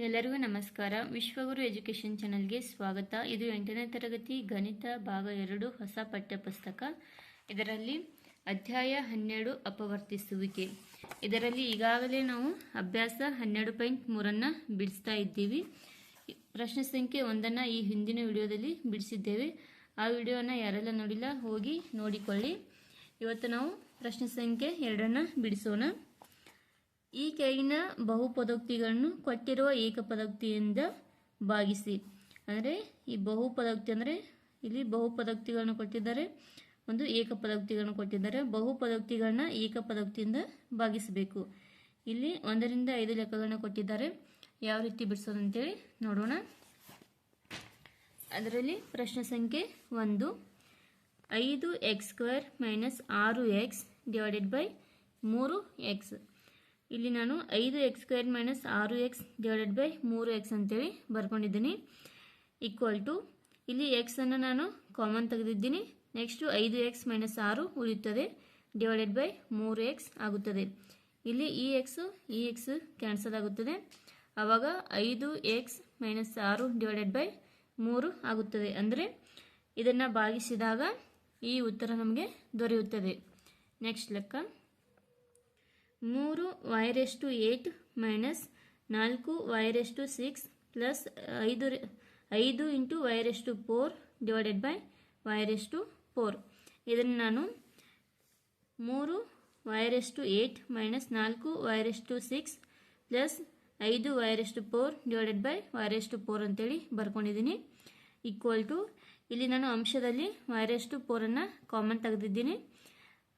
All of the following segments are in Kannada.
ಎಲ್ಲರಿಗೂ ನಮಸ್ಕಾರ. ವಿಶ್ವಗುರು ಎಜುಕೇಷನ್ ಚಾನಲ್ಗೆ ಸ್ವಾಗತ. ಇದು ಎಂಟನೇ ತರಗತಿ ಗಣಿತ ಭಾಗ ಎರಡು ಹೊಸ ಪಠ್ಯಪುಸ್ತಕ. ಇದರಲ್ಲಿ ಅಧ್ಯಾಯ ಹನ್ನೆರಡು ಅಪವರ್ತಿಸುವಿಕೆ. ಇದರಲ್ಲಿ ಈಗಾಗಲೇ ನಾವು ಅಭ್ಯಾಸ ಹನ್ನೆರಡು ಪಾಯಿಂಟ್ ಮೂರನ್ನು ಬಿಡಿಸ್ತಾ ಇದ್ದೀವಿ. ಪ್ರಶ್ನೆ ಸಂಖ್ಯೆ ಒಂದನ್ನು ಈ ಹಿಂದಿನ ವಿಡಿಯೋದಲ್ಲಿ ಬಿಡಿಸಿದ್ದೇವೆ. ಆ ವಿಡಿಯೋನ ಯಾರೆಲ್ಲ ನೋಡಿಲ್ಲ, ಹೋಗಿ ನೋಡಿಕೊಳ್ಳಿ. ಇವತ್ತು ನಾವು ಪ್ರಶ್ನೆ ಸಂಖ್ಯೆ ಎರಡನ್ನು ಬಿಡಿಸೋಣ. ಈ ಕೆಳಗಿನ ಬಹುಪದೋಕ್ತಿಗಳನ್ನು ಕೊಟ್ಟಿರುವ ಏಕಪದೋಕ್ತಿಯಿಂದ ಭಾಗಿಸಿ. ಅಂದರೆ ಈ ಬಹುಪದೋಕ್ತಿ ಅಂದರೆ ಇಲ್ಲಿ ಬಹುಪದೋಕ್ತಿಗಳನ್ನು ಕೊಟ್ಟಿದ್ದಾರೆ, ಒಂದು ಏಕಪದೋಕ್ತಿಗಳನ್ನು ಕೊಟ್ಟಿದ್ದಾರೆ. ಬಹುಪದೋಕ್ತಿಗಳನ್ನ ಏಕಪದೋಕ್ತಿಯಿಂದ ಭಾಗಿಸಬೇಕು. ಇಲ್ಲಿ ಒಂದರಿಂದ ಐದು ಲೆಕ್ಕಗಳನ್ನ ಕೊಟ್ಟಿದ್ದಾರೆ. ಯಾವ ರೀತಿ ಬಿಡಿಸೋದು ಅಂತೇಳಿ ನೋಡೋಣ. ಅದರಲ್ಲಿ ಪ್ರಶ್ನೆ ಸಂಖ್ಯೆ ಒಂದು. ಐದು ಎಕ್ಸ್ ಸ್ಕ್ವೇರ್ ಮೈನಸ್ ಆರು ಎಕ್ಸ್ ಡಿವೈಡೆಡ್ ಬೈ ಮೂರು ಎಕ್ಸ್. ಇಲ್ಲಿ ನಾನು ಐದು ಎಕ್ಸ್ ಸ್ಕ್ವೇರ್ ಮೈನಸ್ ಆರು ಎಕ್ಸ್ ಡಿವೈಡೆಡ್ ಬೈ ಮೂರು ಎಕ್ಸ್ ಅಂತೇಳಿ ಬರ್ಕೊಂಡಿದ್ದೀನಿ. ಈಕ್ವಲ್ ಟು ಇಲ್ಲಿ ಎಕ್ಸನ್ನು ನಾನು ಕಾಮನ್ ತೆಗೆದಿದ್ದೀನಿ. ನೆಕ್ಸ್ಟು ಐದು ಎಕ್ಸ್ ಮೈನಸ್ ಆರು ಉಳಿಯುತ್ತದೆ. ಡಿವೈಡೆಡ್ ಬೈ ಮೂರು ಎಕ್ಸ್ ಆಗುತ್ತದೆ. ಇಲ್ಲಿ ಈ ಎಕ್ಸು ಈ ಎಕ್ಸ್ ಕ್ಯಾನ್ಸಲ್ ಆಗುತ್ತದೆ. ಆವಾಗ ಐದು ಎಕ್ಸ್ ಮೈನಸ್ ಆರು ಡಿವೈಡೆಡ್ ಬೈ ಮೂರು ಆಗುತ್ತದೆ. ಅಂದರೆ ಇದನ್ನು ಭಾಗಿಸಿದಾಗ ಈ ಉತ್ತರ ನಮಗೆ ದೊರೆಯುತ್ತದೆ. ನೆಕ್ಸ್ಟ್ ಲೆಕ್ಕ. ಮೂರು ವೈರೆಸ್ಟು ಏಟ್ ಮೈನಸ್ ನಾಲ್ಕು ವೈರೆಸ್ಟು ಸಿಕ್ಸ್ ಪ್ಲಸ್ ಐದು ಐದು into y raised to four divided by y raised to four. ಇದನ್ನು ನಾನು ಮೂರು ವೈರೆಸ್ಟು ಏಟ್ ಮೈನಸ್ ನಾಲ್ಕು y raised to six plus ಐದು y raised to four divided by y raised to four ಅಂತೇಳಿ ಬರ್ಕೊಂಡಿದ್ದೀನಿ. ಈಕ್ವಲ್ ಟು, ಇಲ್ಲಿ ನಾನು ಅಂಶದಲ್ಲಿ ವೈರೆಸ್ಟು ಫೋರನ್ನು ಕಾಮನ್ ತೆಗೆದಿದ್ದೀನಿ.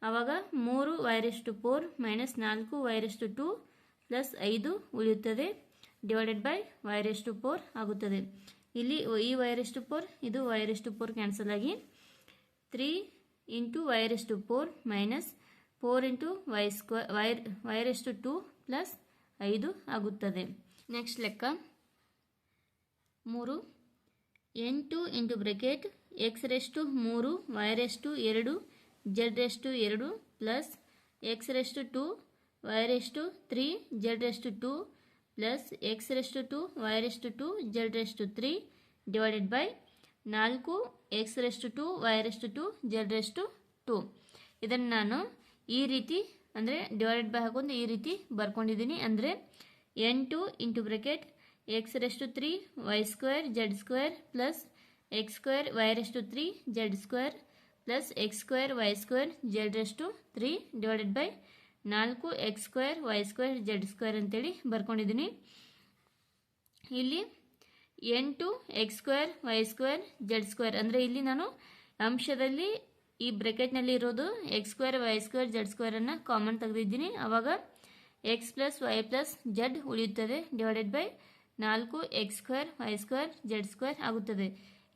ಆವಾಗ ಮೂರು ವೈರಷ್ಟು ಫೋರ್ ಮೈನಸ್ ನಾಲ್ಕು ವೈರಷ್ಟು ಟು ಪ್ಲಸ್ ಐದು ಉಳಿಯುತ್ತದೆ. ಡಿವೈಡೆಡ್ ಬೈ ವೈರಷ್ಟು ಫೋರ್ ಆಗುತ್ತದೆ. ಇಲ್ಲಿ ಈ ವೈರಷ್ಟು ಫೋರ್, ಇದು y raised to four cancel ಆಗಿ three into y raised to four minus four into y square y raised to two plus ಐದು ಆಗುತ್ತದೆ. ನೆಕ್ಸ್ಟ್ ಲೆಕ್ಕ. ಮೂರು ಎಂಟು into bracket, x raised to ಮೂರು, ವೈ ರೆಸ್ಟು ಎರಡು ಜೆಡ್ ರೆಸ್ಟು ಎರಡು plus x raised to two y raised to three z raised to two plus x raised to two y raised to two z raised to three divided by ನಾಲ್ಕು x raised to two y raised to two z raised to two ಇದನ್ನು ನಾನು ಈ ರೀತಿ ಅಂದರೆ ಡಿವೈಡೆಡ್ ಬೈ ಹಾಕೊಂಡು ಈ ರೀತಿ ಬರ್ಕೊಂಡಿದ್ದೀನಿ ಅಂದರೆ ಎಂಟು into bracket x raised to three y square z square plus x square y raised to three z square plus x square y square z raised to three divided by ನಾಲ್ಕು x square y square z square ಅಂತೇಳಿ ಬರ್ಕೊಂಡಿದ್ದೀನಿ. ಇಲ್ಲಿ ಎಂಟು x square y square z square ಅಂದರೆ ಇಲ್ಲಿ ನಾನು ಅಂಶದಲ್ಲಿ ಈ ಬ್ರೆಕೆಟ್ನಲ್ಲಿ ಇರೋದು x square y square z ಸ್ಕ್ವೇರನ್ನು common ತೆಗೆದಿದ್ದೀನಿ. ಆವಾಗ x plus y plus z ಉಳಿಯುತ್ತದೆ, ಡಿವೈಡೆಡ್ ಬೈ ನಾಲ್ಕು x square y square z square ಆಗುತ್ತದೆ.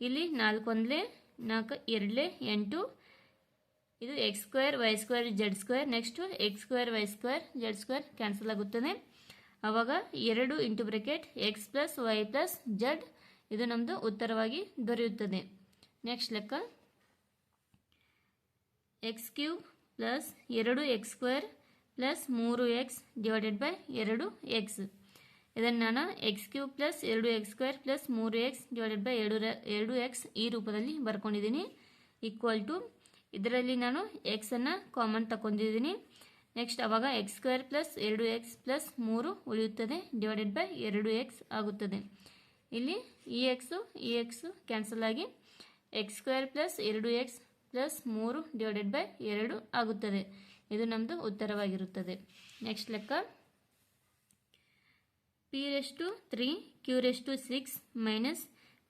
ಇಲ್ಲಿ ನಾಲ್ಕು ಒಂದಲೇ ನಾಲ್ಕು ಎರಡು ಎಂಟು. ಇದು x square y square z square next x square y square z square cancel ಆಗುತ್ತದೆ ಆವಾಗ ಎರಡು into bracket x plus y plus z ಇದು ನಮ್ಮದು ಉತ್ತರವಾಗಿ ದೊರೆಯುತ್ತದೆ. ನೆಕ್ಸ್ಟ್ ಲೆಕ್ಕ. ಎಕ್ಸ್ ಕ್ಯೂಬ್ ಪ್ಲಸ್ ಎರಡು ಎಕ್ಸ್ ಸ್ಕ್ವೇರ್ ಪ್ಲಸ್ ಮೂರು ಎಕ್ಸ್ ಡಿವೈಡೆಡ್ ಬೈ ಎರಡು ಎಕ್ಸ್ ಇದನ್ನು ನಾನು ಎಕ್ಸ್ ಕ್ಯೂಬ್ ಪ್ಲಸ್ ಎರಡು ಎಕ್ಸ್ ಸ್ಕ್ವೇರ್ ಪ್ಲಸ್ ಮೂರು ಎಕ್ಸ್ ಡಿವೈಡೆಡ್ ಬೈ ಎರಡು ಎರಡು ಎಕ್ಸ್ ಈ ರೂಪದಲ್ಲಿ ಬರ್ಕೊಂಡಿದ್ದೀನಿ. ಈಕ್ವಲ್ ಟು ಇದರಲ್ಲಿ ನಾನು ಎಕ್ಸನ್ನು ಕಾಮನ್ ತಗೊಂಡಿದ್ದೀನಿ ನೆಕ್ಸ್ಟ್ ಅವಾಗ ಎಕ್ಸ್ ಸ್ಕ್ವೇರ್ ಪ್ಲಸ್ ಎರಡು ಎಕ್ಸ್ ಪ್ಲಸ್ ಮೂರು ಉಳಿಯುತ್ತದೆ. ಡಿವೈಡೆಡ್ ಬೈ ಎರಡು ಎಕ್ಸ್ ಆಗುತ್ತದೆ. ಇಲ್ಲಿ ಈ ಎಕ್ಸು ಈ ಎಕ್ಸು ಕ್ಯಾನ್ಸಲ್ ಆಗಿ ಎಕ್ಸ್ ಸ್ಕ್ವೇರ್ ಪ್ಲಸ್ ಎರಡು ಎಕ್ಸ್ ಪ್ಲಸ್ ಮೂರು ಡಿವೈಡೆಡ್ ಬೈ ಎರಡು ಆಗುತ್ತದೆ. ಇದು ನಮ್ಮದು ಉತ್ತರವಾಗಿರುತ್ತದೆ. ನೆಕ್ಸ್ಟ್ ಲೆಕ್ಕ. P raised to three q raised to six minus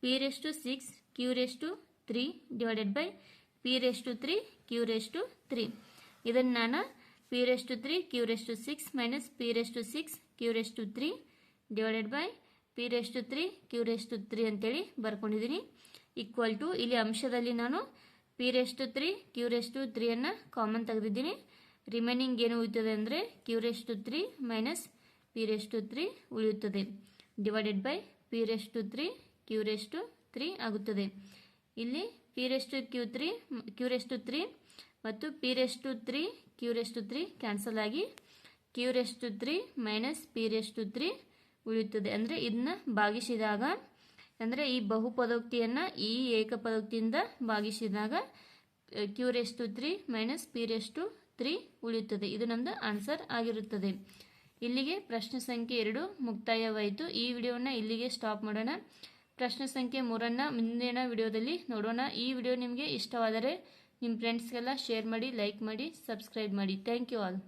p raised to six q raised to three divided by p raised to three q raised to three ಇದನ್ನು ನಾನು p raised to three q raised to six minus p raised to six q raised to three divided by p raised to three q raised to three ಅಂತೇಳಿ ಬರ್ಕೊಂಡಿದ್ದೀನಿ ಈಕ್ವಲ್ ಟು ಇಲ್ಲಿ ಅಂಶದಲ್ಲಿ ನಾನು p raised to three q raised to ತ್ರೀಯನ್ನು common ತೆಗೆದಿದ್ದೀನಿ ರಿಮೈನಿಂಗ್ ಏನು ಉಳಿತದೆ ಅಂದರೆ q raised to three minus p raised to three ಉಳಿಯುತ್ತದೆ divided by p raised to three q raised to three ಆಗುತ್ತದೆ ಇಲ್ಲಿ p raised to q three q raised to three ಮತ್ತು p raised to three q raised to three cancel ಆಗಿ q raised to three minus p raised to three ಉಳಿಯುತ್ತದೆ ಅಂದರೆ ಇದನ್ನ ಭಾಗಿಸಿದಾಗ ಅಂದರೆ ಈ ಬಹುಪದೋಕ್ತಿಯನ್ನು ಈ ಏಕಪದೋಕ್ತಿಯಿಂದ ಭಾಗಿಸಿದಾಗ q raised to three minus p raised to three ಉಳಿಯುತ್ತದೆ ಇದು ನಮ್ಮದು ಆನ್ಸರ್ ಆಗಿರುತ್ತದೆ ಇಲ್ಲಿಗೆ ಪ್ರಶ್ನೆ ಸಂಖ್ಯೆ ಎರಡು ಮುಕ್ತಾಯವಾಯಿತು. ಈ ವಿಡಿಯೋನ ಇಲ್ಲಿಗೆ ಸ್ಟಾಪ್ ಮಾಡೋಣ. ಪ್ರಶ್ನೆ ಸಂಖ್ಯೆ ಮೂರನ್ನು ಮುಂದಿನ ವಿಡಿಯೋದಲ್ಲಿ ನೋಡೋಣ. ಈ ವಿಡಿಯೋ ನಿಮಗೆ ಇಷ್ಟವಾದರೆ ನಿಮ್ಮ ಫ್ರೆಂಡ್ಸ್ಗೆಲ್ಲ ಶೇರ್ ಮಾಡಿ ಲೈಕ್ ಮಾಡಿ ಸಬ್ಸ್ಕ್ರೈಬ್ ಮಾಡಿ. Thank you all